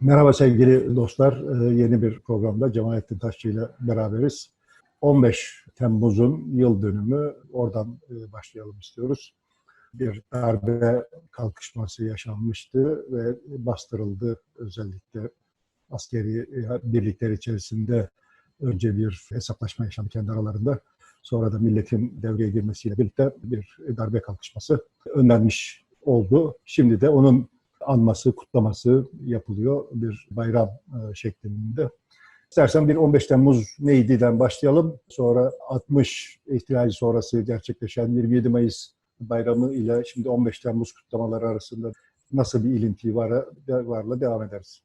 Merhaba sevgili dostlar. Ee, Yeni bir programda Cemalettin Taşçı ile beraberiz. 15 Temmuz'un yıl dönümü. Oradan e, başlayalım istiyoruz. Bir darbe kalkışması yaşanmıştı ve bastırıldı. Özellikle askeri e, birlikler içerisinde önce bir hesaplaşma yaşandı kendi aralarında. Sonra da milletin devreye girmesiyle birlikte bir darbe kalkışması önlenmiş oldu. Şimdi de onun anması, kutlaması yapılıyor bir bayram e, şeklinde. İstersen bir 15 Temmuz neydi'den başlayalım. Sonra 60 ihtilali sonrası gerçekleşen 27 Mayıs bayramı ile şimdi 15 Temmuz kutlamaları arasında nasıl bir ilinti var, varla devam ederiz.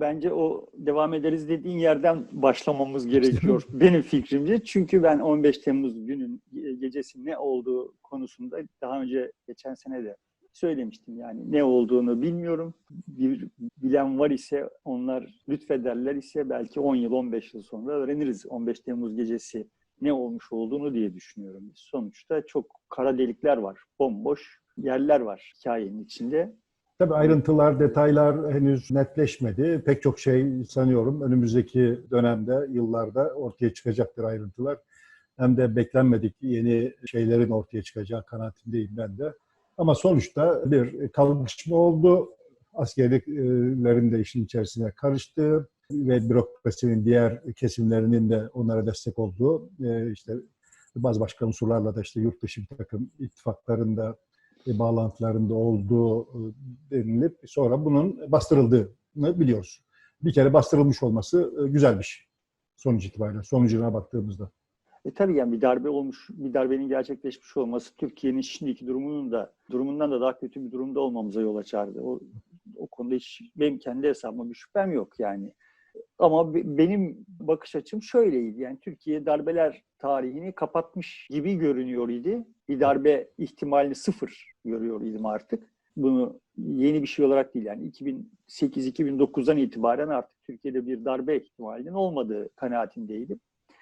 Bence o devam ederiz dediğin yerden başlamamız gerekiyor benim fikrimce. Çünkü ben 15 Temmuz günün gecesi ne olduğu konusunda daha önce geçen sene de söylemiştim yani ne olduğunu bilmiyorum. Bir bilen var ise onlar lütfederler ise belki 10 yıl 15 yıl sonra öğreniriz 15 Temmuz gecesi ne olmuş olduğunu diye düşünüyorum. Sonuçta çok kara delikler var, bomboş yerler var hikayenin içinde. Tabii ayrıntılar, detaylar henüz netleşmedi. Pek çok şey sanıyorum önümüzdeki dönemde, yıllarda ortaya çıkacaktır ayrıntılar. Hem de beklenmedik yeni şeylerin ortaya çıkacağı kanaatindeyim ben de. Ama sonuçta bir kalkışma oldu. Askerliklerin de işin içerisine karıştı ve bürokrasinin diğer kesimlerinin de onlara destek olduğu işte bazı başka unsurlarla da işte yurt dışı bir takım ittifaklarında bağlantılarında olduğu denilip sonra bunun bastırıldığını biliyoruz. Bir kere bastırılmış olması güzel bir şey sonuç itibariyle, sonucuna baktığımızda. E tabii yani bir darbe olmuş, bir darbenin gerçekleşmiş olması Türkiye'nin şimdiki durumunun da durumundan da daha kötü bir durumda olmamıza yol açardı. O, o konuda hiç benim kendi hesabıma bir şüphem yok yani. Ama benim bakış açım şöyleydi. Yani Türkiye darbeler tarihini kapatmış gibi görünüyor idi. Bir darbe ihtimalini sıfır görüyor idim artık. Bunu yeni bir şey olarak değil yani 2008-2009'dan itibaren artık Türkiye'de bir darbe ihtimalinin olmadığı kanaatindeydim.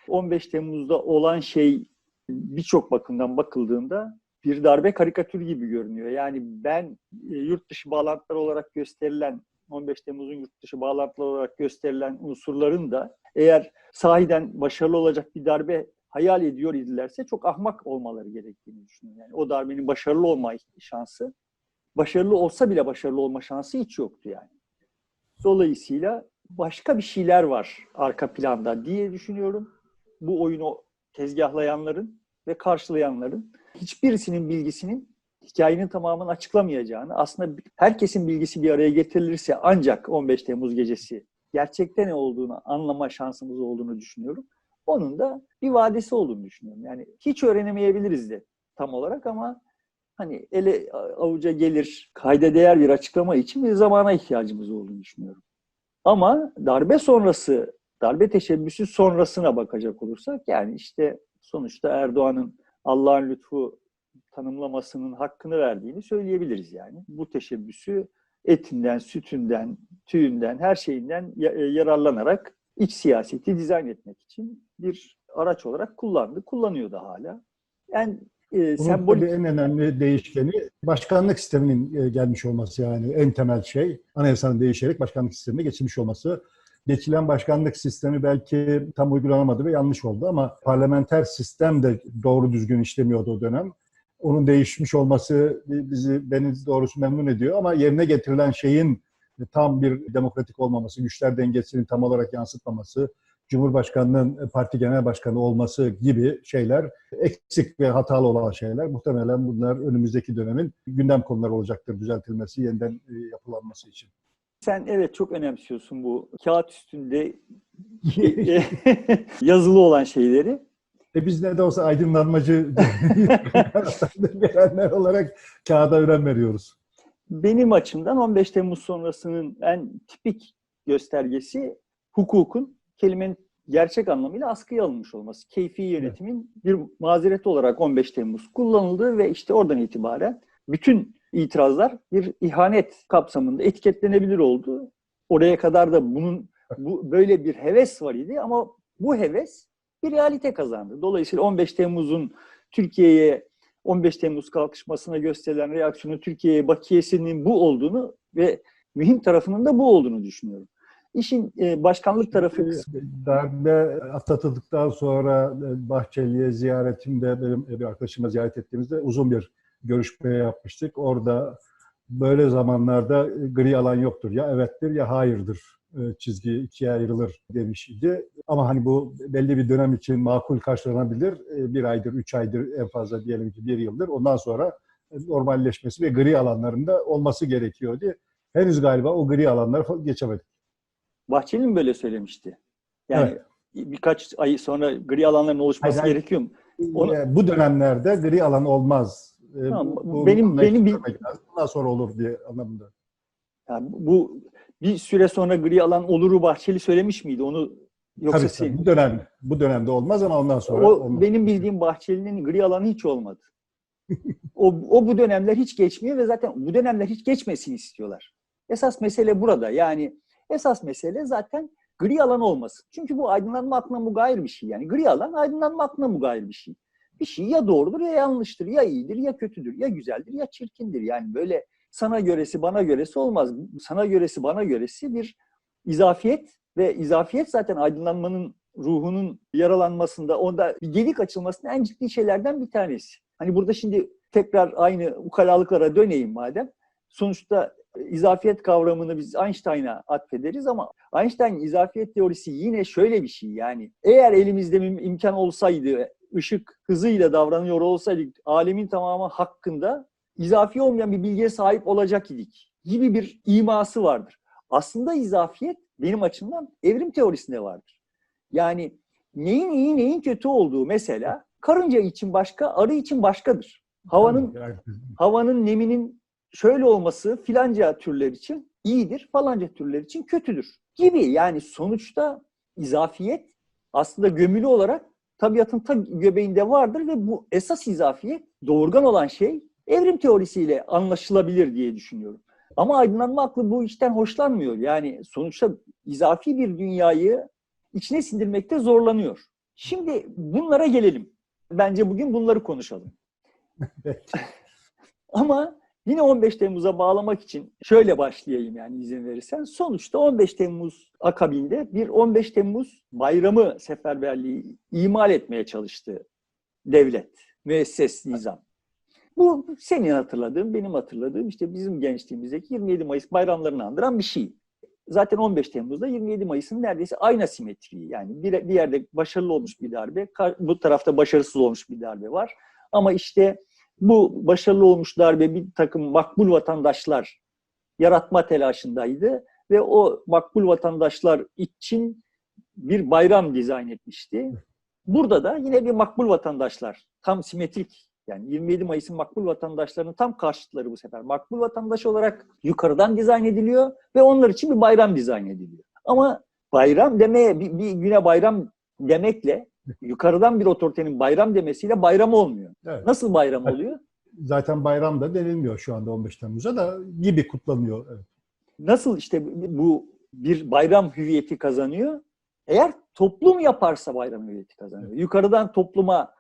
15 Temmuz'da olan şey birçok bakımdan bakıldığında bir darbe karikatür gibi görünüyor. Yani ben e, yurt dışı bağlantılar olarak gösterilen 15 Temmuz'un yurt dışı bağlantılar olarak gösterilen unsurların da eğer sahiden başarılı olacak bir darbe hayal ediyor idilerse çok ahmak olmaları gerektiğini düşünüyorum. Yani o darbenin başarılı olma şansı, başarılı olsa bile başarılı olma şansı hiç yoktu yani. Dolayısıyla başka bir şeyler var arka planda diye düşünüyorum. Bu oyunu tezgahlayanların ve karşılayanların hiçbirisinin bilgisinin hikayenin tamamını açıklamayacağını, aslında herkesin bilgisi bir araya getirilirse ancak 15 Temmuz gecesi gerçekte ne olduğunu anlama şansımız olduğunu düşünüyorum. Onun da bir vadesi olduğunu düşünüyorum. Yani hiç öğrenemeyebiliriz de tam olarak ama hani ele avuca gelir, kayda değer bir açıklama için bir zamana ihtiyacımız olduğunu düşünüyorum. Ama darbe sonrası, darbe teşebbüsü sonrasına bakacak olursak yani işte sonuçta Erdoğan'ın Allah'ın lütfu tanımlamasının hakkını verdiğini söyleyebiliriz yani. Bu teşebbüsü etinden, sütünden, tüyünden, her şeyinden yararlanarak iç siyaseti dizayn etmek için bir araç olarak kullandı. Kullanıyor da hala. En e, sembolik... en önemli değişkeni başkanlık sisteminin gelmiş olması yani en temel şey. Anayasanın değişerek başkanlık sistemine geçilmiş olması. Geçilen başkanlık sistemi belki tam uygulanamadı ve yanlış oldu ama parlamenter sistem de doğru düzgün işlemiyordu o dönem. Onun değişmiş olması bizi beni doğrusu memnun ediyor ama yerine getirilen şeyin tam bir demokratik olmaması, güçler dengesinin tam olarak yansıtmaması, Cumhurbaşkanının parti genel başkanı olması gibi şeyler eksik ve hatalı olan şeyler. Muhtemelen bunlar önümüzdeki dönemin gündem konuları olacaktır düzeltilmesi, yeniden yapılanması için. Sen evet çok önemsiyorsun bu kağıt üstünde yazılı olan şeyleri. E biz ne de olsa aydınlanmacı gelenler olarak kağıda önem veriyoruz. Benim açımdan 15 Temmuz sonrasının en tipik göstergesi hukukun kelimenin gerçek anlamıyla askıya alınmış olması. Keyfi yönetimin bir mazereti olarak 15 Temmuz kullanıldı ve işte oradan itibaren bütün itirazlar bir ihanet kapsamında etiketlenebilir oldu. Oraya kadar da bunun bu böyle bir heves var idi ama bu heves bir realite kazandı. Dolayısıyla 15 Temmuz'un Türkiye'ye 15 Temmuz kalkışmasına gösterilen reaksiyonu Türkiye'ye bakiyesinin bu olduğunu ve mühim tarafının da bu olduğunu düşünüyorum. İşin e, başkanlık tarafı kısmı. Darbe atlatıldıktan sonra e, Bahçeli'ye ziyaretimde benim bir arkadaşıma ziyaret ettiğimizde uzun bir görüşme yapmıştık. Orada böyle zamanlarda gri alan yoktur. Ya evettir ya hayırdır e, çizgi ikiye ayrılır demiş idi. Ama hani bu belli bir dönem için makul karşılanabilir. E, Bir aydır, üç aydır en fazla diyelim ki bir yıldır. Ondan sonra normalleşmesi ve gri alanlarında olması gerekiyordu. Henüz galiba o gri alanları geçemedik. Bahçeli mi böyle söylemişti? Yani Evet. birkaç ay sonra gri alanların oluşması Hayır, gerekiyor mu? Onu- E, Bu dönemlerde gri alan olmaz. E, Tamam, bu- benim- benim bir-. Bundan sonra olur diye anlamında. Yani bu bir süre sonra gri alan oluru Bahçeli söylemiş miydi? Onu yoksa Tabii, tabii. Bu dönem bu dönemde olmaz ama ondan sonra o olmaz. benim bildiğim Bahçeli'nin gri alanı hiç olmadı. o, o bu dönemler hiç geçmiyor ve zaten bu dönemler hiç geçmesini istiyorlar. Esas mesele burada. Yani esas mesele zaten gri alan olması. Çünkü bu aydınlanma aklına mugayir bir şey. Yani gri alan aydınlanma aklına mugayir bir şey. Bir şey ya doğrudur ya yanlıştır, ya iyidir ya kötüdür, ya güzeldir ya çirkindir. Yani böyle sana göresi bana göresi olmaz. Sana göresi bana göresi bir izafiyet ve izafiyet zaten aydınlanmanın ruhunun yaralanmasında, onda bir gelik açılmasında en ciddi şeylerden bir tanesi. Hani burada şimdi tekrar aynı ukalalıklara döneyim madem. Sonuçta e, izafiyet kavramını biz Einstein'a atfederiz ama Einstein izafiyet teorisi yine şöyle bir şey yani eğer elimizde imkan olsaydı ışık hızıyla davranıyor olsaydık alemin tamamı hakkında izafi olmayan bir bilgiye sahip olacak idik gibi bir iması vardır. Aslında izafiyet benim açımdan evrim teorisinde vardır. Yani neyin iyi neyin kötü olduğu mesela karınca için başka, arı için başkadır. Havanın havanın neminin şöyle olması filanca türler için iyidir, falanca türler için kötüdür gibi. Yani sonuçta izafiyet aslında gömülü olarak tabiatın ta göbeğinde vardır ve bu esas izafiyet doğurgan olan şey evrim teorisiyle anlaşılabilir diye düşünüyorum. Ama aydınlanma aklı bu işten hoşlanmıyor. Yani sonuçta izafi bir dünyayı içine sindirmekte zorlanıyor. Şimdi bunlara gelelim. Bence bugün bunları konuşalım. Ama yine 15 Temmuz'a bağlamak için şöyle başlayayım yani izin verirsen. Sonuçta 15 Temmuz akabinde bir 15 Temmuz bayramı seferberliği imal etmeye çalıştı devlet, müesses nizam. Bu senin hatırladığın, benim hatırladığım işte bizim gençliğimizdeki 27 Mayıs bayramlarını andıran bir şey. Zaten 15 Temmuz'da 27 Mayıs'ın neredeyse aynı simetriği. Yani bir, bir yerde başarılı olmuş bir darbe, bu tarafta başarısız olmuş bir darbe var. Ama işte bu başarılı olmuş darbe bir takım makbul vatandaşlar yaratma telaşındaydı ve o makbul vatandaşlar için bir bayram dizayn etmişti. Burada da yine bir makbul vatandaşlar tam simetrik yani 27 Mayıs'ın makbul vatandaşlarının tam karşıtları bu sefer. Makbul vatandaş olarak yukarıdan dizayn ediliyor ve onlar için bir bayram dizayn ediliyor. Ama bayram demeye bir, bir güne bayram demekle yukarıdan bir otoritenin bayram demesiyle bayram olmuyor. Evet. Nasıl bayram oluyor? Zaten bayram da denilmiyor şu anda 15 Temmuz'a da gibi kutlanıyor. Evet. Nasıl işte bu bir bayram hüviyeti kazanıyor? Eğer toplum yaparsa bayram hüviyeti kazanıyor. Yukarıdan topluma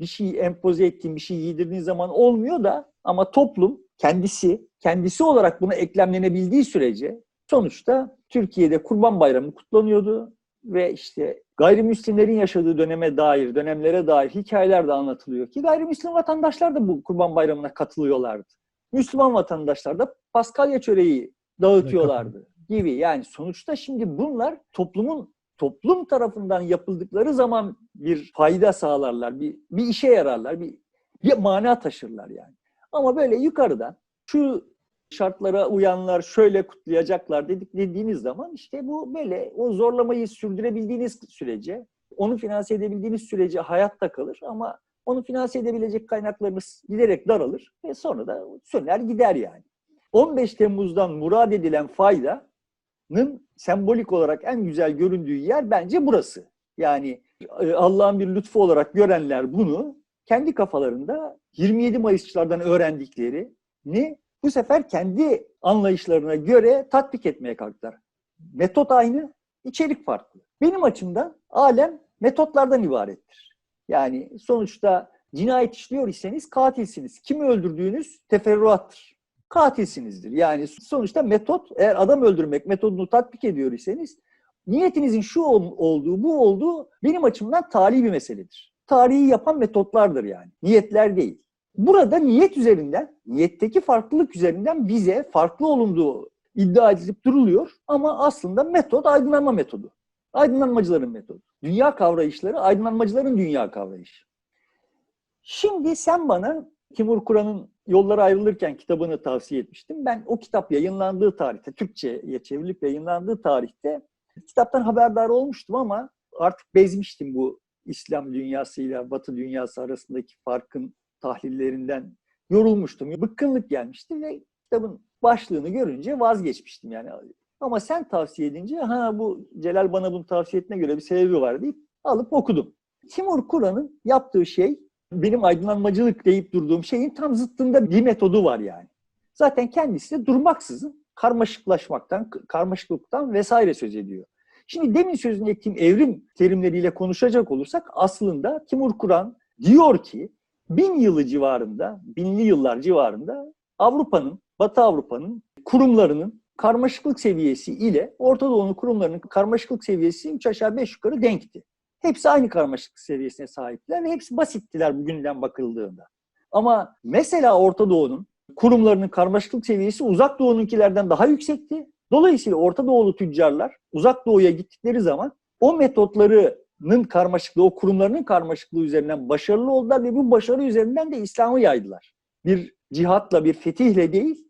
bir şey empoze ettiğin, bir şey giydirdiğin zaman olmuyor da ama toplum kendisi, kendisi olarak buna eklemlenebildiği sürece sonuçta Türkiye'de Kurban Bayramı kutlanıyordu ve işte gayrimüslimlerin yaşadığı döneme dair, dönemlere dair hikayeler de anlatılıyor ki gayrimüslim vatandaşlar da bu Kurban Bayramı'na katılıyorlardı. Müslüman vatandaşlar da Paskalya çöreği dağıtıyorlardı gibi. Yani sonuçta şimdi bunlar toplumun toplum tarafından yapıldıkları zaman bir fayda sağlarlar, bir, bir işe yararlar, bir, bir mana taşırlar yani. Ama böyle yukarıdan şu şartlara uyanlar şöyle kutlayacaklar dedik dediğiniz zaman işte bu böyle o zorlamayı sürdürebildiğiniz sürece, onu finanse edebildiğiniz sürece hayatta kalır ama onu finanse edebilecek kaynaklarınız giderek daralır ve sonra da söner gider yani. 15 Temmuz'dan murad edilen faydanın sembolik olarak en güzel göründüğü yer bence burası. Yani e, Allah'ın bir lütfu olarak görenler bunu kendi kafalarında 27 Mayısçılardan öğrendiklerini bu sefer kendi anlayışlarına göre tatbik etmeye kalktılar. Metot aynı, içerik farklı. Benim açımdan alem metotlardan ibarettir. Yani sonuçta cinayet işliyor iseniz katilsiniz. Kimi öldürdüğünüz teferruattır. Katilsinizdir. Yani sonuçta metot, eğer adam öldürmek metodunu tatbik ediyor iseniz niyetinizin şu olduğu, bu olduğu benim açımdan tali bir meseledir. Tarihi yapan metotlardır yani. Niyetler değil. Burada niyet üzerinden, niyetteki farklılık üzerinden bize farklı olunduğu iddia edilip duruluyor ama aslında metot aydınlanma metodu. Aydınlanmacıların metodu. Dünya kavrayışları aydınlanmacıların dünya kavrayışı. Şimdi sen bana Timur Kur'an'ın Yollara Ayrılırken kitabını tavsiye etmiştin. Ben o kitap yayınlandığı tarihte, Türkçe'ye çevrilip yayınlandığı tarihte kitaptan haberdar olmuştum ama artık bezmiştim bu İslam dünyasıyla Batı dünyası arasındaki farkın tahlillerinden yorulmuştum. Bıkkınlık gelmişti ve kitabın başlığını görünce vazgeçmiştim yani. Ama sen tavsiye edince ha bu Celal bana bunu tavsiye ettiğine göre bir sebebi var deyip alıp okudum. Timur Kur'an'ın yaptığı şey benim aydınlanmacılık deyip durduğum şeyin tam zıttında bir metodu var yani. Zaten kendisi de durmaksızın karmaşıklaşmaktan, karmaşıklıktan vesaire söz ediyor. Şimdi demin sözünü ettiğim evrim terimleriyle konuşacak olursak aslında Timur Kur'an diyor ki bin yılı civarında, binli yıllar civarında Avrupa'nın, Batı Avrupa'nın kurumlarının karmaşıklık seviyesi ile Orta Doğu'nun kurumlarının karmaşıklık seviyesi 3 aşağı 5 yukarı denkti. Hepsi aynı karmaşıklık seviyesine sahiptiler ve hepsi basittiler bugünden bakıldığında. Ama mesela Orta Doğu'nun kurumlarının karmaşıklık seviyesi Uzak Doğu'nunkilerden daha yüksekti. Dolayısıyla Orta Doğulu tüccarlar Uzak Doğu'ya gittikleri zaman o metotlarının karmaşıklığı, o kurumlarının karmaşıklığı üzerinden başarılı oldular ve bu başarı üzerinden de İslam'ı yaydılar. Bir cihatla, bir fetihle değil,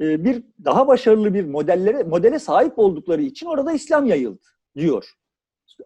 Evet. bir daha başarılı bir modellere modele sahip oldukları için orada İslam yayıldı diyor.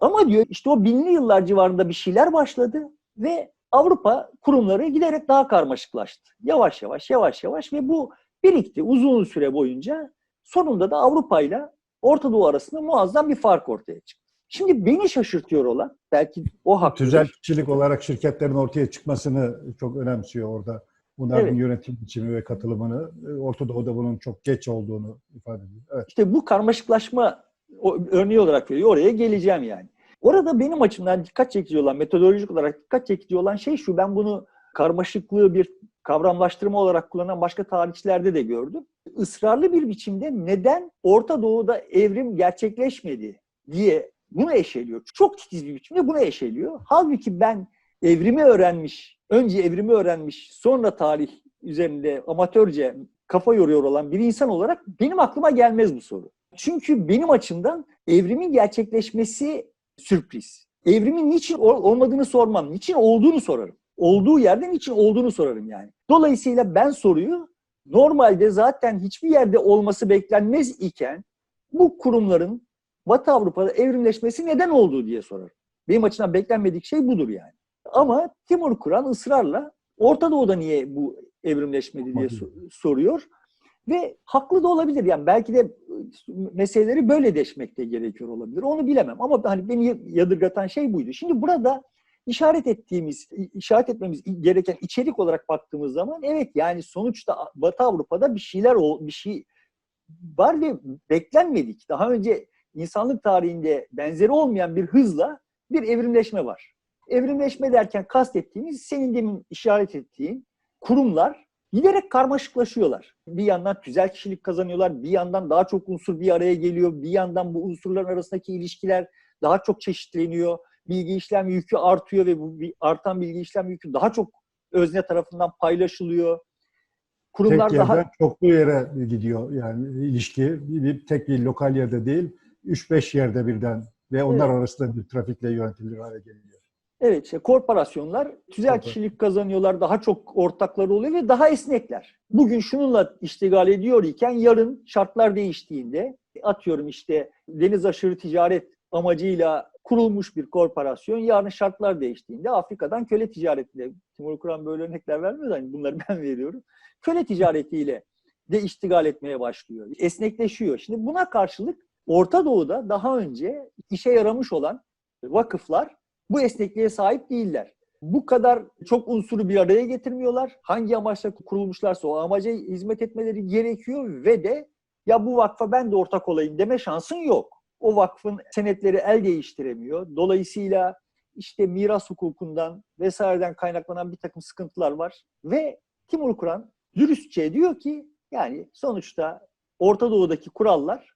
Ama diyor işte o binli yıllar civarında bir şeyler başladı ve Avrupa kurumları giderek daha karmaşıklaştı. Yavaş yavaş yavaş yavaş ve bu birikti uzun süre boyunca. Sonunda da Avrupa ile Orta Doğu arasında muazzam bir fark ortaya çıktı. Şimdi beni şaşırtıyor olan belki o haklıdır. Tüzel kişilik olarak şirketlerin ortaya çıkmasını çok önemsiyor orada. Bunların Evet. yönetim biçimi ve katılımını. e, Orta Doğu'da bunun çok geç olduğunu ifade ediyor. Evet. İşte bu karmaşıklaşma o- örneği olarak veriyor. Oraya geleceğim yani. Orada benim açımdan dikkat çekici olan, metodolojik olarak dikkat çekici olan şey şu. Ben bunu karmaşıklığı bir kavramlaştırma olarak kullanan başka tarihçilerde de gördüm. Israrlı bir biçimde neden Orta Doğu'da evrim gerçekleşmedi diye bunu eşeliyor. Çok titiz bir biçimde bunu eşeliyor. Halbuki ben evrimi öğrenmiş, önce evrimi öğrenmiş, sonra tarih üzerinde amatörce kafa yoruyor olan bir insan olarak benim aklıma gelmez bu soru. Çünkü benim açımdan evrimin gerçekleşmesi sürpriz. Evrimin niçin ol- olmadığını sormam, niçin olduğunu sorarım. Olduğu yerden niçin olduğunu sorarım yani. Dolayısıyla ben soruyu normalde zaten hiçbir yerde olması beklenmez iken bu kurumların Batı Avrupa'da evrimleşmesi neden olduğu diye sorarım. Benim açımdan beklenmedik şey budur yani. Ama Timur Kur'an ısrarla Orta Doğu'da niye bu evrimleşmedi diye so- soruyor. Ve haklı da olabilir. Yani belki de e, meseleleri böyle deşmek de gerekiyor olabilir. Onu bilemem. Ama hani beni yadırgatan şey buydu. Şimdi burada işaret ettiğimiz, işaret etmemiz gereken içerik olarak baktığımız zaman evet yani sonuçta Batı Avrupa'da bir şeyler bir şey var ve beklenmedik. Daha önce insanlık tarihinde benzeri olmayan bir hızla bir evrimleşme var. Evrimleşme derken kastettiğimiz senin demin işaret ettiğin kurumlar giderek karmaşıklaşıyorlar. Bir yandan tüzel kişilik kazanıyorlar, bir yandan daha çok unsur bir araya geliyor, bir yandan bu unsurların arasındaki ilişkiler daha çok çeşitleniyor. Bilgi işlem yükü artıyor ve bu artan bilgi işlem yükü daha çok özne tarafından paylaşılıyor. Kurumlar Tek yerden daha çoklu yere gidiyor yani ilişki. Bir, bir- tek bir lokal yerde değil, 3-5 yerde birden ve onlar Evet. arasında bir trafikle yönetilir hale geliyor. Evet, işte korporasyonlar tüzel kişilik kazanıyorlar, daha çok ortakları oluyor ve daha esnekler. Bugün şununla iştigal ediyor iken yarın şartlar değiştiğinde atıyorum işte deniz aşırı ticaret amacıyla kurulmuş bir korporasyon yarın şartlar değiştiğinde Afrika'dan köle ticaretiyle Timur Kur'an böyle örnekler vermiyor da hani bunları ben veriyorum. Köle ticaretiyle de iştigal etmeye başlıyor. Esnekleşiyor. Şimdi buna karşılık Orta Doğu'da daha önce işe yaramış olan vakıflar bu esnekliğe sahip değiller. Bu kadar çok unsuru bir araya getirmiyorlar. Hangi amaçla kurulmuşlarsa o amaca hizmet etmeleri gerekiyor ve de ya bu vakfa ben de ortak olayım deme şansın yok. O vakfın senetleri el değiştiremiyor. Dolayısıyla işte miras hukukundan vesaireden kaynaklanan bir takım sıkıntılar var. Ve Timur Kur'an dürüstçe diyor ki yani sonuçta Orta Doğu'daki kurallar,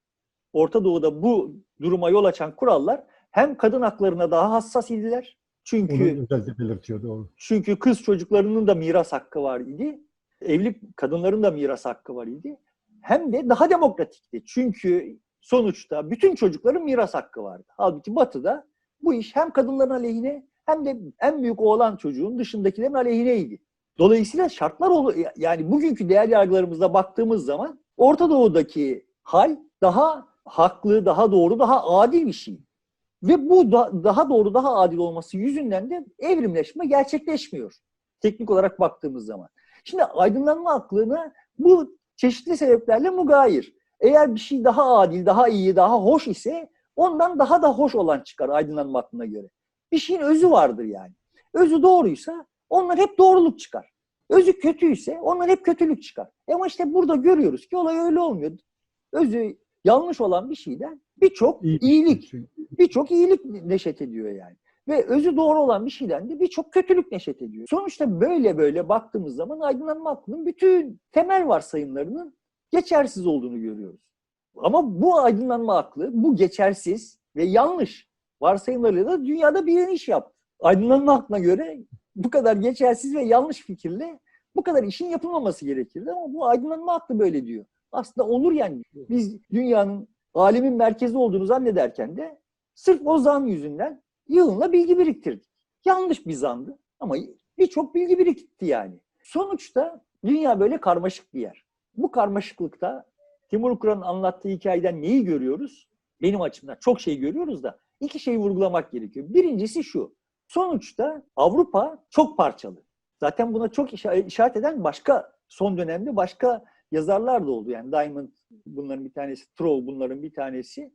Orta Doğu'da bu duruma yol açan kurallar hem kadın haklarına daha hassas idiler. Çünkü Onu özellikle belirtiyor doğru. çünkü kız çocuklarının da miras hakkı var idi. Evli kadınların da miras hakkı var idi. Hem de daha demokratikti. Çünkü sonuçta bütün çocukların miras hakkı vardı. Halbuki Batı'da bu iş hem kadınların aleyhine hem de en büyük oğlan çocuğun dışındakilerin aleyhineydi. Dolayısıyla şartlar yani bugünkü değer yargılarımızda baktığımız zaman Orta Doğu'daki hal daha haklı, daha doğru, daha adil bir şey. Ve bu da, daha doğru, daha adil olması yüzünden de evrimleşme gerçekleşmiyor. Teknik olarak baktığımız zaman. Şimdi aydınlanma aklına bu çeşitli sebeplerle mugayir. Eğer bir şey daha adil, daha iyi, daha hoş ise ondan daha da hoş olan çıkar aydınlanma aklına göre. Bir şeyin özü vardır yani. Özü doğruysa onlar hep doğruluk çıkar. Özü kötüyse onlar hep kötülük çıkar. Ama işte burada görüyoruz ki olay öyle olmuyor. Özü yanlış olan bir şeyden birçok İyi- iyilik, birçok iyilik neşet ediyor yani. Ve özü doğru olan bir şeyden de birçok kötülük neşet ediyor. Sonuçta böyle böyle baktığımız zaman aydınlanma aklının bütün temel varsayımlarının geçersiz olduğunu görüyoruz. Ama bu aydınlanma aklı, bu geçersiz ve yanlış varsayımlarıyla da dünyada bir iş yaptı. Aydınlanma aklına göre bu kadar geçersiz ve yanlış fikirle bu kadar işin yapılmaması gerekirdi ama bu aydınlanma aklı böyle diyor. Aslında olur yani. Biz dünyanın alemin merkezi olduğunu zannederken de sırf o zan yüzünden yığınla bilgi biriktirdik. Yanlış bir zandı ama birçok bilgi birikti yani. Sonuçta dünya böyle karmaşık bir yer. Bu karmaşıklıkta Timur Kur'an'ın anlattığı hikayeden neyi görüyoruz? Benim açımdan çok şey görüyoruz da iki şeyi vurgulamak gerekiyor. Birincisi şu. Sonuçta Avrupa çok parçalı. Zaten buna çok işa- işaret eden başka son dönemde başka yazarlar da oldu. Yani Diamond bunların bir tanesi, Troll bunların bir tanesi.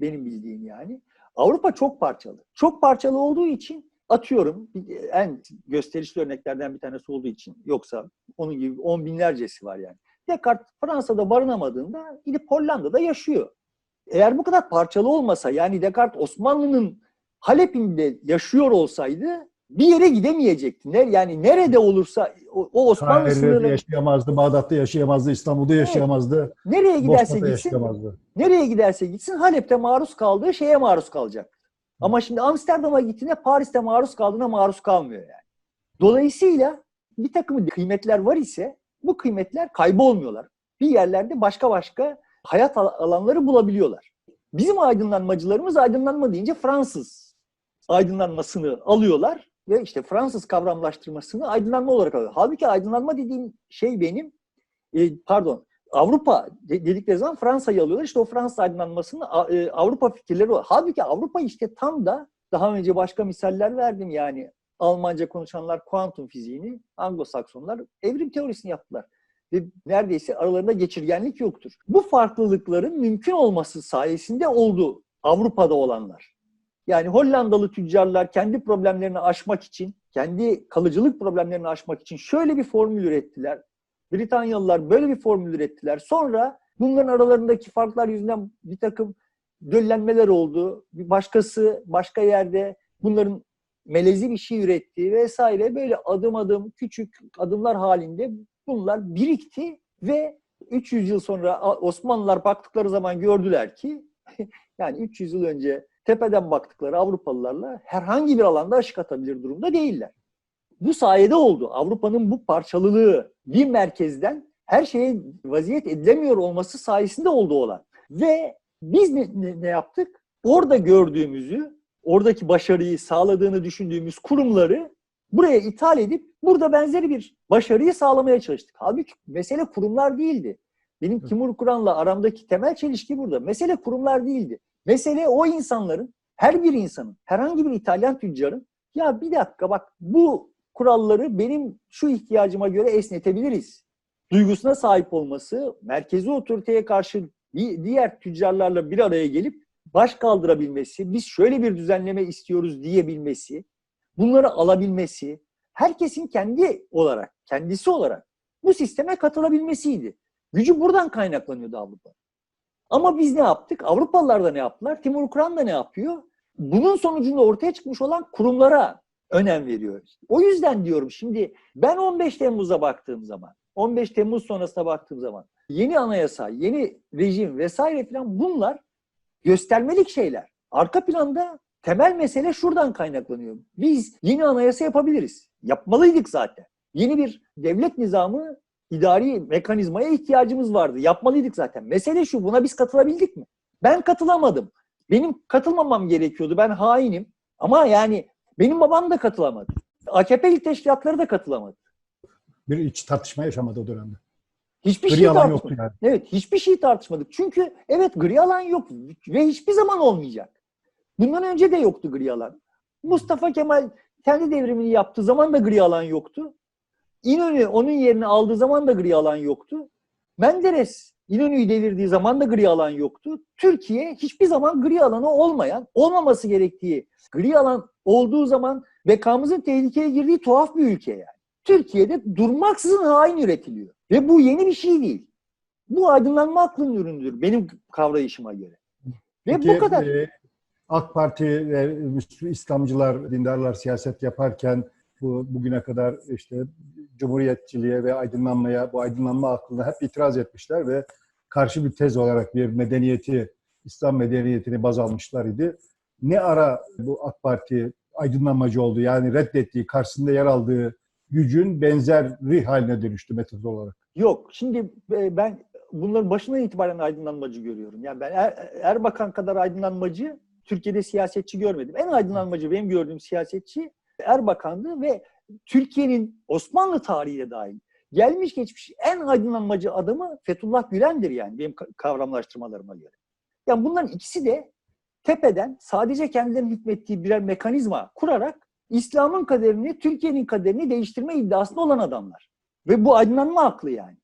Benim bildiğim yani. Avrupa çok parçalı. Çok parçalı olduğu için atıyorum en gösterişli örneklerden bir tanesi olduğu için yoksa onun gibi on binlercesi var yani. Descartes Fransa'da barınamadığında gidip Hollanda'da yaşıyor. Eğer bu kadar parçalı olmasa yani Descartes Osmanlı'nın Halep'inde yaşıyor olsaydı bir yere gidemeyecekti. Ne, yani nerede olursa o, o Osmanlı sınırı yaşayamazdı, Bağdat'ta yaşayamazdı, İstanbul'da yaşayamazdı, nereye giderse gitsin yaşayamazdı. nereye giderse gitsin Halep'te maruz kaldığı şeye maruz kalacak. Ama şimdi Amsterdam'a gittiğinde Paris'te maruz kaldığına maruz kalmıyor yani. Dolayısıyla bir takım kıymetler var ise bu kıymetler kaybolmuyorlar. Bir yerlerde başka başka hayat al- alanları bulabiliyorlar. Bizim aydınlanmacılarımız aydınlanma deyince Fransız aydınlanmasını alıyorlar ve işte Fransız kavramlaştırmasını aydınlanma olarak alıyor. Halbuki aydınlanma dediğim şey benim e, pardon Avrupa de- dedikleri zaman Fransa'yı alıyorlar. İşte o Fransız aydınlanmasını A- e, Avrupa fikirleri o. Halbuki Avrupa işte tam da daha önce başka misaller verdim yani. Almanca konuşanlar kuantum fiziğini, Anglo-Saksonlar evrim teorisini yaptılar. Ve neredeyse aralarında geçirgenlik yoktur. Bu farklılıkların mümkün olması sayesinde oldu Avrupa'da olanlar. Yani Hollandalı tüccarlar kendi problemlerini aşmak için, kendi kalıcılık problemlerini aşmak için şöyle bir formül ürettiler. Britanyalılar böyle bir formül ürettiler. Sonra bunların aralarındaki farklar yüzünden bir takım döllenmeler oldu. Bir başkası başka yerde bunların melezi bir şey üretti vesaire. Böyle adım adım küçük adımlar halinde bunlar birikti ve 300 yıl sonra Osmanlılar baktıkları zaman gördüler ki yani 300 yıl önce tepeden baktıkları Avrupalılarla herhangi bir alanda aşık atabilir durumda değiller. Bu sayede oldu. Avrupa'nın bu parçalılığı bir merkezden her şeye vaziyet edilemiyor olması sayesinde oldu olan. Ve biz ne, ne, ne yaptık? Orada gördüğümüzü, oradaki başarıyı sağladığını düşündüğümüz kurumları buraya ithal edip burada benzeri bir başarıyı sağlamaya çalıştık. Halbuki mesele kurumlar değildi. Benim Timur Kur'an'la aramdaki temel çelişki burada. Mesele kurumlar değildi. Mesele o insanların, her bir insanın, herhangi bir İtalyan tüccarın ya bir dakika bak bu kuralları benim şu ihtiyacıma göre esnetebiliriz. Duygusuna sahip olması, merkezi otoriteye karşı diğer tüccarlarla bir araya gelip baş kaldırabilmesi, biz şöyle bir düzenleme istiyoruz diyebilmesi, bunları alabilmesi, herkesin kendi olarak, kendisi olarak bu sisteme katılabilmesiydi. Gücü buradan kaynaklanıyordu Avrupa. Ama biz ne yaptık? Avrupalılar da ne yaptılar? Timur Kur'an da ne yapıyor? Bunun sonucunda ortaya çıkmış olan kurumlara önem veriyor. O yüzden diyorum şimdi ben 15 Temmuz'a baktığım zaman, 15 Temmuz sonrasına baktığım zaman yeni anayasa, yeni rejim vesaire filan bunlar göstermelik şeyler. Arka planda temel mesele şuradan kaynaklanıyor. Biz yeni anayasa yapabiliriz. Yapmalıydık zaten. Yeni bir devlet nizamı, idari mekanizmaya ihtiyacımız vardı. Yapmalıydık zaten. Mesele şu, buna biz katılabildik mi? Ben katılamadım. Benim katılmamam gerekiyordu. Ben hainim. Ama yani benim babam da katılamadı. AKP'li teşkilatları da katılamadı. Bir iç tartışma yaşamadı o dönemde. Hiçbir Gri şey alan yoktu yani. Evet, hiçbir şey tartışmadık. Çünkü evet gri alan yok ve hiçbir zaman olmayacak. Bundan önce de yoktu gri alan. Mustafa Kemal kendi devrimini yaptığı zaman da gri alan yoktu. İnönü onun yerini aldığı zaman da gri alan yoktu. Menderes İnönü'yü devirdiği zaman da gri alan yoktu. Türkiye hiçbir zaman gri alanı olmayan, olmaması gerektiği, gri alan olduğu zaman bekamızın tehlikeye girdiği tuhaf bir ülke yani. Türkiye'de durmaksızın hain üretiliyor. Ve bu yeni bir şey değil. Bu aydınlanma aklının ürünüdür benim kavrayışıma göre. Ve Peki, bu kadar. e, AK Parti ve İslamcılar, dindarlar siyaset yaparken bu bugüne kadar işte cumhuriyetçiliğe ve aydınlanmaya, bu aydınlanma aklına hep itiraz etmişler ve karşı bir tez olarak bir medeniyeti, İslam medeniyetini baz almışlar idi. Ne ara bu AK Parti aydınlanmacı oldu? Yani reddettiği, karşısında yer aldığı gücün benzeri haline dönüştü metod olarak. Yok. Şimdi e, ben bunların başından itibaren aydınlanmacı görüyorum. Yani ben Er- Erbakan kadar aydınlanmacı Türkiye'de siyasetçi görmedim. En aydınlanmacı benim gördüğüm siyasetçi Erbakan'dı ve Türkiye'nin Osmanlı tarihiyle dahil gelmiş geçmiş en aydınlanmacı adamı Fethullah Gülen'dir yani benim ka- kavramlaştırmalarıma göre. Yani bunların ikisi de tepeden sadece kendilerinin hükmettiği birer mekanizma kurarak İslam'ın kaderini, Türkiye'nin kaderini değiştirme iddiasında olan adamlar. Ve bu aydınlanma aklı yani.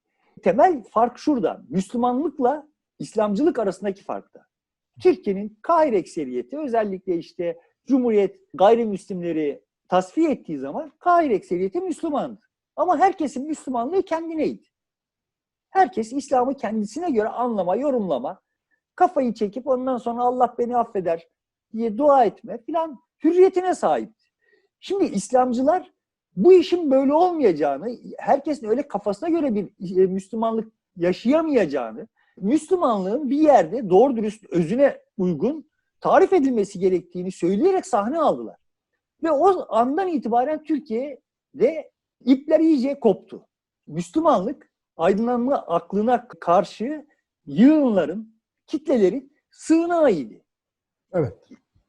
Temel fark şurada. Müslümanlıkla İslamcılık arasındaki farkta. Türkiye'nin kahir ekseriyeti özellikle işte Cumhuriyet gayrimüslimleri tasfiye ettiği zaman kahir ekseriyeti Müslümandı. Ama herkesin Müslümanlığı kendineydi. Herkes İslam'ı kendisine göre anlama, yorumlama, kafayı çekip ondan sonra Allah beni affeder diye dua etme filan hürriyetine sahipti. Şimdi İslamcılar bu işin böyle olmayacağını, herkesin öyle kafasına göre bir e, Müslümanlık yaşayamayacağını, Müslümanlığın bir yerde doğru dürüst özüne uygun tarif edilmesi gerektiğini söyleyerek sahne aldılar. Ve o andan itibaren Türkiye'de ipler iyice koptu. Müslümanlık aydınlanma aklına karşı yığınların, kitlelerin sığınağıydı. Evet.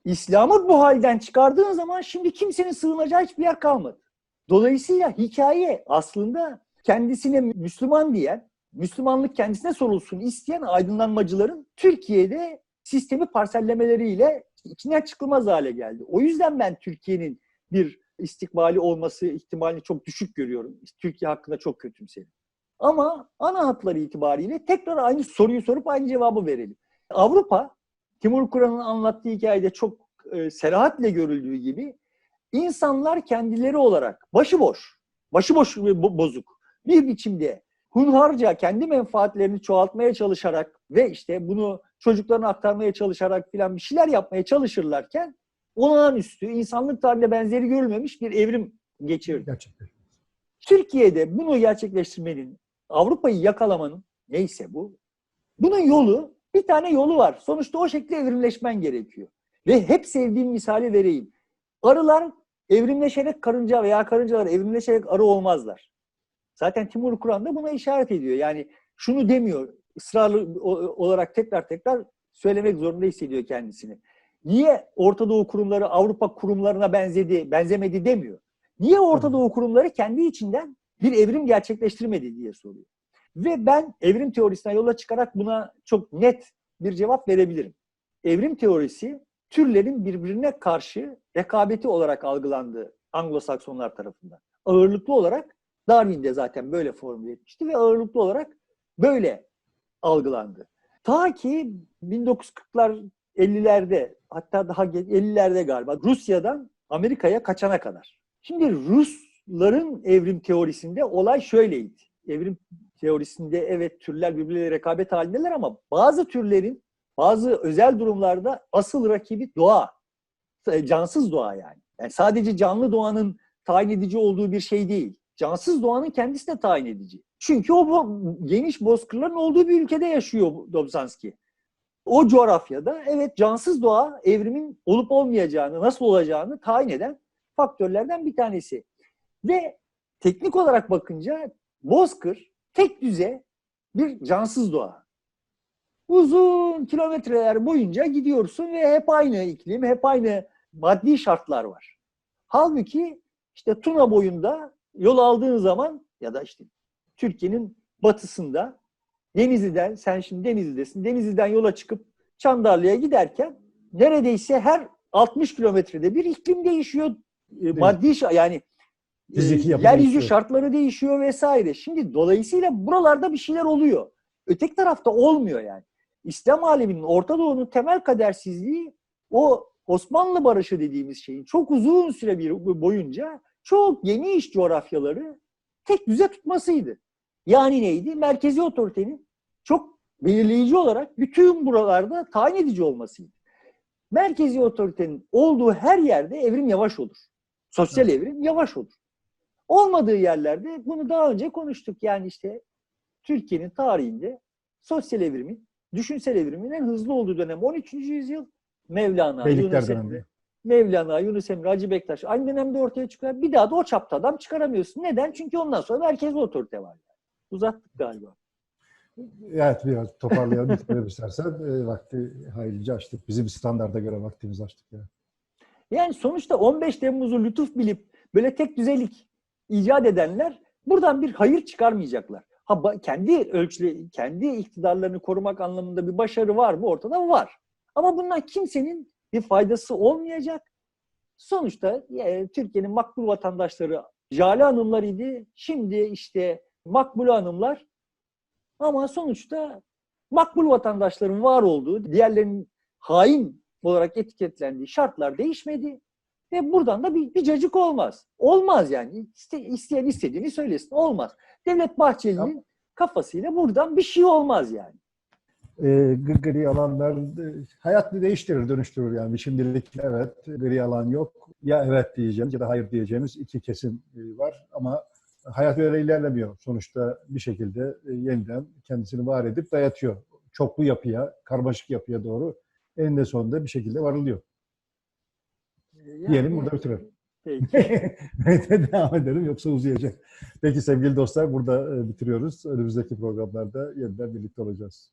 İslam'ı bu halden çıkardığın zaman şimdi kimsenin sığınacağı hiçbir yer kalmadı. Dolayısıyla hikaye aslında kendisine Müslüman diyen, Müslümanlık kendisine sorulsun isteyen aydınlanmacıların Türkiye'de sistemi parsellemeleriyle içinden çıkılmaz hale geldi. O yüzden ben Türkiye'nin bir istikbali olması ihtimalini çok düşük görüyorum. Türkiye hakkında çok kötümserim. Ama ana hatları itibariyle tekrar aynı soruyu sorup aynı cevabı verelim. Avrupa, Timur Kur'an'ın anlattığı hikayede çok e, serahatle görüldüğü gibi insanlar kendileri olarak başıboş, başıboş ve bo- bozuk bir biçimde hunharca kendi menfaatlerini çoğaltmaya çalışarak ve işte bunu çocuklarına aktarmaya çalışarak filan bir şeyler yapmaya çalışırlarken olağanüstü, insanlık tarihinde benzeri görülmemiş bir evrim geçirdi. Gerçekten. Türkiye'de bunu gerçekleştirmenin, Avrupa'yı yakalamanın neyse bu, bunun yolu, bir tane yolu var. Sonuçta o şekilde evrimleşmen gerekiyor. Ve hep sevdiğim misali vereyim. Arılar evrimleşerek karınca veya karıncalar evrimleşerek arı olmazlar. Zaten Timur Kur'an da buna işaret ediyor. Yani şunu demiyor, ısrarlı olarak tekrar tekrar söylemek zorunda hissediyor kendisini. Niye Orta Doğu kurumları Avrupa kurumlarına benzedi, benzemedi demiyor. Niye Orta Doğu kurumları kendi içinden bir evrim gerçekleştirmedi diye soruyor. Ve ben evrim teorisinden yola çıkarak buna çok net bir cevap verebilirim. Evrim teorisi türlerin birbirine karşı rekabeti olarak algılandığı Anglo-Saksonlar tarafından. Ağırlıklı olarak Darwin de zaten böyle formüle etmişti ve ağırlıklı olarak böyle algılandı. Ta ki 1940'lar 50'lerde hatta daha geç 50'lerde galiba Rusya'dan Amerika'ya kaçana kadar. Şimdi Rusların evrim teorisinde olay şöyleydi. Evrim teorisinde evet türler birbirleriyle rekabet halindeler ama bazı türlerin bazı özel durumlarda asıl rakibi doğa. Cansız doğa yani. Yani sadece canlı doğanın tayin edici olduğu bir şey değil. Cansız doğanın kendisi de tayin edici. Çünkü o bo- geniş bozkırların olduğu bir ülkede yaşıyor Dobzhansky. O coğrafyada evet cansız doğa evrimin olup olmayacağını, nasıl olacağını tayin eden faktörlerden bir tanesi. Ve teknik olarak bakınca bozkır tek düze bir cansız doğa. Uzun kilometreler boyunca gidiyorsun ve hep aynı iklim, hep aynı maddi şartlar var. Halbuki işte Tuna boyunda yol aldığın zaman ya da işte Türkiye'nin batısında Denizli'den, sen şimdi Denizli'desin, Denizli'den yola çıkıp Çandarlı'ya giderken neredeyse her 60 kilometrede bir iklim değişiyor. E, Maddi yani e, Fiziki yeryüzü şartları değişiyor vesaire. Şimdi dolayısıyla buralarda bir şeyler oluyor. Öteki tarafta olmuyor yani. İslam aleminin, Orta Doğu'nun temel kadersizliği o Osmanlı barışı dediğimiz şeyin çok uzun süre bir boyunca çok geniş coğrafyaları tek düze tutmasıydı. Yani neydi? Merkezi otoritenin çok belirleyici olarak bütün buralarda tayin edici olmasıydı. Merkezi otoritenin olduğu her yerde evrim yavaş olur. Sosyal evrim yavaş olur. Olmadığı yerlerde bunu daha önce konuştuk. Yani işte Türkiye'nin tarihinde sosyal evrimin, düşünsel evrimin en hızlı olduğu dönem 13. yüzyıl. Mevlana, Beylikler. Emre, Mevlana, Yunus Emre, Hacı Bektaş aynı dönemde ortaya çıkıyor. Bir daha da o çapta adam çıkaramıyorsun. Neden? Çünkü ondan sonra merkezi otorite var. Uzattık galiba. Evet biraz toparlayalım bitirelim istersen. E, vakti haylice açtık. Bizim standarda göre vaktimizi açtık. Yani. Yani sonuçta 15 Temmuz'u lütuf bilip böyle tek düzelik icat edenler buradan bir hayır çıkarmayacaklar. Ha kendi ölçüle, kendi iktidarlarını korumak anlamında bir başarı var mı? Ortada var. Ama bundan kimsenin bir faydası olmayacak. Sonuçta e, Türkiye'nin makbul vatandaşları Jale hanımlarıydı. Şimdi işte makbul hanımlar. Ama sonuçta makbul vatandaşların var olduğu, diğerlerinin hain olarak etiketlendiği şartlar değişmedi. Ve buradan da bir, bir cacık olmaz. Olmaz yani. İste, isteyen istediğini söylesin. Olmaz. Devlet Bahçeli'nin kafasıyla buradan bir şey olmaz yani. E, gri- alanlar e, hayat değiştirir, dönüştürür yani. Şimdilik evet, gri alan yok. Ya evet diyeceğimiz ya da hayır diyeceğimiz iki kesim e, var ama hayat öyle ilerlemiyor. Sonuçta bir şekilde e, yeniden kendisini var edip dayatıyor. Çoklu yapıya, karmaşık yapıya doğru eninde sonunda bir şekilde varılıyor. Diyelim burada bitirelim. Peki. Devam edelim yoksa uzayacak. Peki sevgili dostlar burada bitiriyoruz. Önümüzdeki programlarda yeniden birlikte olacağız.